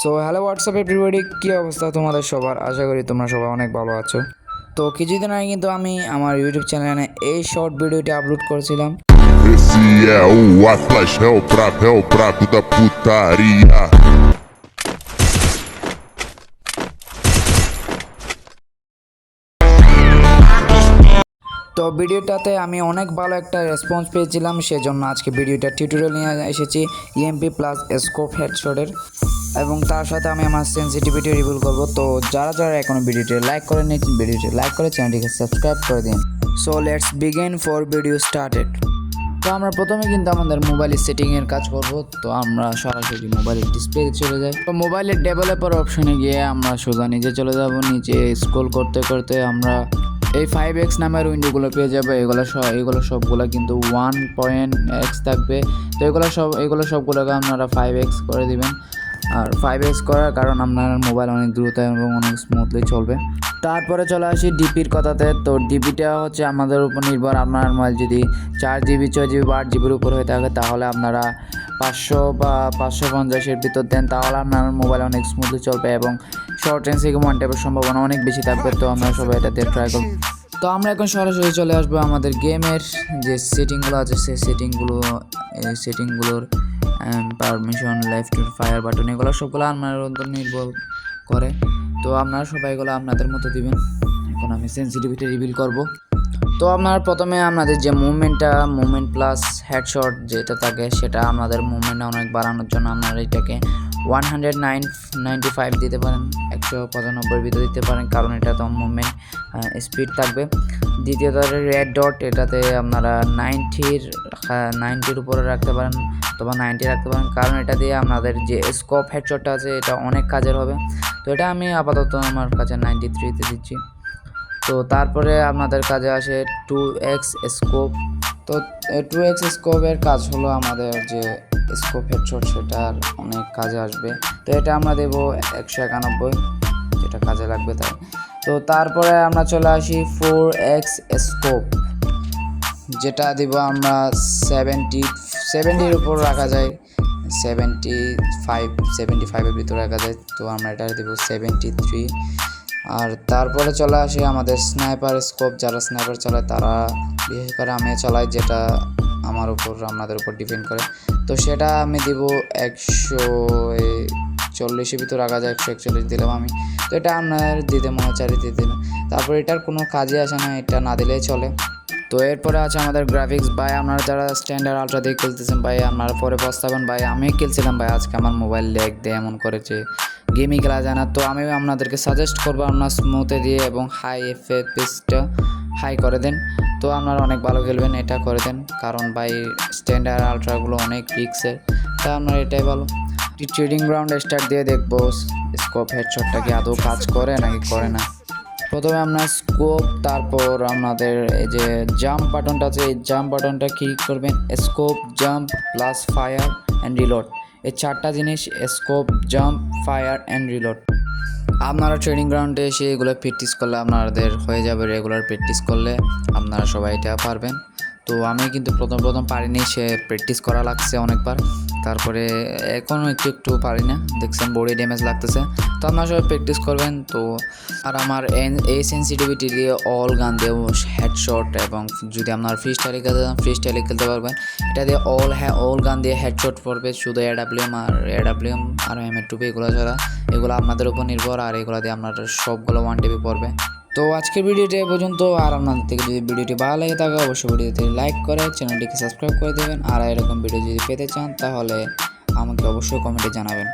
So hello WhatsApp everybody কী অবস্থা তোমাদের সবার? আশা করি তোমরা সবাই অনেক ভালো আছো। তো কিছুদিন আগে কিন্তু আমি আমার ইউটিউব চ্যানেলে এই শর্ট ভিডিওটি আপলোড করেছিলাম. তো ভিডিওটাতে আমি অনেক ভালো একটা রেসপন্স পেয়েছিলাম সেজন্য আজকে ভিডিওটা টিউটোরিয়াল নিয়ে এসেছি ইএমপি প্লাস স্কোপ হেডশটের এবং তার সাথে আমি আমার সেন্সিটিভিটি রিভিল করব। তো যারা যারা এখনও ভিডিওটি লাইক করে নিয়েছেন ভিডিওটি লাইক করে চ্যানেলটিকে সাবস্ক্রাইব করে দিন। So let's begin for video started তো আমরা প্রথমে কিন্তু আমাদের মোবাইলের সেটিংয়ের কাজ করব। তো আমরা সরাসরি মোবাইলের ডিসপ্লে চলে যাই। তো মোবাইলের ডেভেলপার অপশনে গিয়ে আমরা সোজা নিচে চলে যাব। নিচে স্ক্রল করতে করতে আমরা এই ফাইভ এক্স নামের উইন্ডোগুলো পেয়ে যাবে। এগুলো সব এগুলো সবগুলো কিন্তু ওয়ান পয়েন্ট এক্স থাকবে। তো এগুলো সব, এগুলো সবগুলোকে আপনারা ফাইভ এক্স করে দিবেন। আর ফাইভ এক্স করার কারণ আপনার মোবাইল অনেক দ্রুত এবং অনেক স্মুথলি চলবে। তারপরে চলে আসি ডিপির কথাতে। তো ডিপিটা হচ্ছে আমাদের উপর নির্ভর। আপনার মোবাইল যদি চার জিবি ছয় জিবি বা আট জিবির উপর হয়ে থাকে, তাহলে আপনারা পাঁচশো বা পাঁচশো পঞ্চাশের ভিতর দেন, তাহলে আপনার মোবাইল অনেক স্মুথলি চলবে এবং শর্ট রেঞ্জ থেকে ওয়ান সম্ভাবনা অনেক বেশি থাকবে। তো আমরা সবাই এটাতে ট্রাই করব। তো আমরা এখন সরাসরি চলে আসব আমাদের গেমের যে সেটিংগুলো আছে, সেই সেটিংগুলো সেটিংগুলোর পারমিশন লেফট ফায়ার বাটন এগুলো সবগুলো আপনার উপর নির্ভর করে। তো আপনারা সবাই এগুলো আপনাদের মতো দিবেন। এখন আমি সেন্সিটিভিটি রিভিল করব। তো আপনার প্রথমে আপনাদের যে মুভমেন্টটা মুভমেন্ট প্লাস হেডশট যেটা থাকে, সেটা আমাদের মুভমেন্টটা অনেক বাড়ানোর জন্য আপনারা এটাকে one hundred nine ninety five দিতে পারেন, একশো পঁচানব্বই ভিতরে দিতে পারেন, কারণ এটা তো মুভমেন্ট স্পিড থাকবে। দ্বিতীয়ত রেড ডট এটাতে আপনারা নাইনটির নাইনটির উপরে রাখতে পারেন। অথবা নাইনটি রাখতে পারেন। কারণ এটা দিয়ে আপনাদের যে স্কোপ হেডশটটা আছে, এটা অনেক কাজের হবে। তো এটা আমি আপাতত আমার কাছে নাইনটি থ্রিতে দিচ্ছি। তো তারপরে আপনাদের কাজে আসে টু এক্স স্কোপ তো টু এক্স স্কোপের কাজ হলো আমাদের যে স্কোপ হেডশট সেটার অনেক কাজে আসবে। তো এটা আমরা দেবো একশো একানব্বই, যেটা কাজে লাগবে তাই। তো তারপরে আমরা চলে আসি ফোর এক্স স্কোপ যেটা দিব আমরা সেভেন্টি সেভেন্টির উপর রাখা যায়। সেভেন্টি ফাইভ সেভেন্টি ফাইভের ভিতরে রাখা যায়। তো আমরা এটা দিব সেভেন্টি থ্রি আর তারপরে চলে আসে আমাদের স্নাইপার স্কোপ যারা স্নাইপার চালায় তারা বিশেষ করে আমি চালাই, যেটা আমার উপর, আপনাদের উপর ডিপেন্ড করে। তো সেটা আমি দিব একশো চল্লিশের ভিতর রাখা যায়, একশো একচল্লিশ দিলাম আমি। তো এটা আপনার দিতে মনে চারি দিলাম তারপর এটার কোনো কাজে আসে না, এটা না দিলেই চলে। তো এরপরে আছে আমাদের গ্রাফিক্স ভাই, আপনারা যারা স্ট্যান্ডার্ড আলট্রা দিয়ে খেলতেছেন, ভাই, আপনারা পরে পস্তাবেন। ভাই, আমি খেলছিলাম, ভাই, আজকে আমার মোবাইল লেগ দিয়ে এমন করেছে। গেমই খেলা যায় না। তো আমি আপনাদেরকে সাজেস্ট করব আপনার স্মুথে দিয়ে এবং হাই এফএপিসটা হাই করে দেন। তো আপনারা অনেক ভালো খেলবেন, এটা করে দেন। কারণ, ভাই স্ট্যান্ডার্ড আলট্রাগুলো অনেক রিক্সের তা আপনার এটাই ভালো ট্রেডিং গ্রাউন্ড স্টার্ট দিয়ে দেখব। স্কোপ হেডশটটা কি আদৌ কাজ করে নাকি করে না? প্রথমে আপনার স্কোপ তারপর আপনাদের এই যে জাম্প বাটনটা আছে, এই জাম্প বাটনটা ক্লিক করবেন scope jump plus fire and reload এই চারটা জিনিস scope jump fire and reload আপনারা ট্রেনিং গ্রাউন্ডে এসে এগুলো প্র্যাকটিস করলে আপনাদের হয়ে যাবে রেগুলার প্র্যাকটিস করলে, আপনারা সবাই এটা পারবেন। তো আমি কিন্তু প্রথম প্রথম পারিনি, সে প্র্যাকটিস করা লাগছে অনেকবার। তারপরে এখনও একটু একটু পারি না, দেখছেন বডি ড্যামেজ লাগতেছে। তো আপনারা সবাই প্র্যাকটিস করবেন, তো আর আমার এন- এই সেন্সিটিভিটি দিয়ে অল গান দিয়ে হেডশট এবং যদি আপনার ফ্রি স্টাইলে খেলতে ফ্রি স্টাইলে খেলতে পারবেন। এটা দিয়ে অল হ্যাঁ অল গান দিয়ে হেডশট পড়বে, শুধু এডাব্লিউএম আর এডাব্লিউএম আর এম এ টুপি এগুলো ছাড়া। এগুলো আপনাদের উপর নির্ভর, আর এগুলো দিয়ে আপনার সবগুলো ওয়ান টিভি পড়বে। তো আজকের ভিডিওটি এ পর্যন্ত, আর আপনাদের থেকে যদি ভিডিওটি ভালো লাগে থাকে, অবশ্যই ভিডিওতে লাইক করে, চ্যানেলটিকে সাবস্ক্রাইব করে দেবেন। আর এরকম ভিডিও যদি পেতে চান, তাহলে আমাকে অবশ্যই কমেন্টে জানাবেন।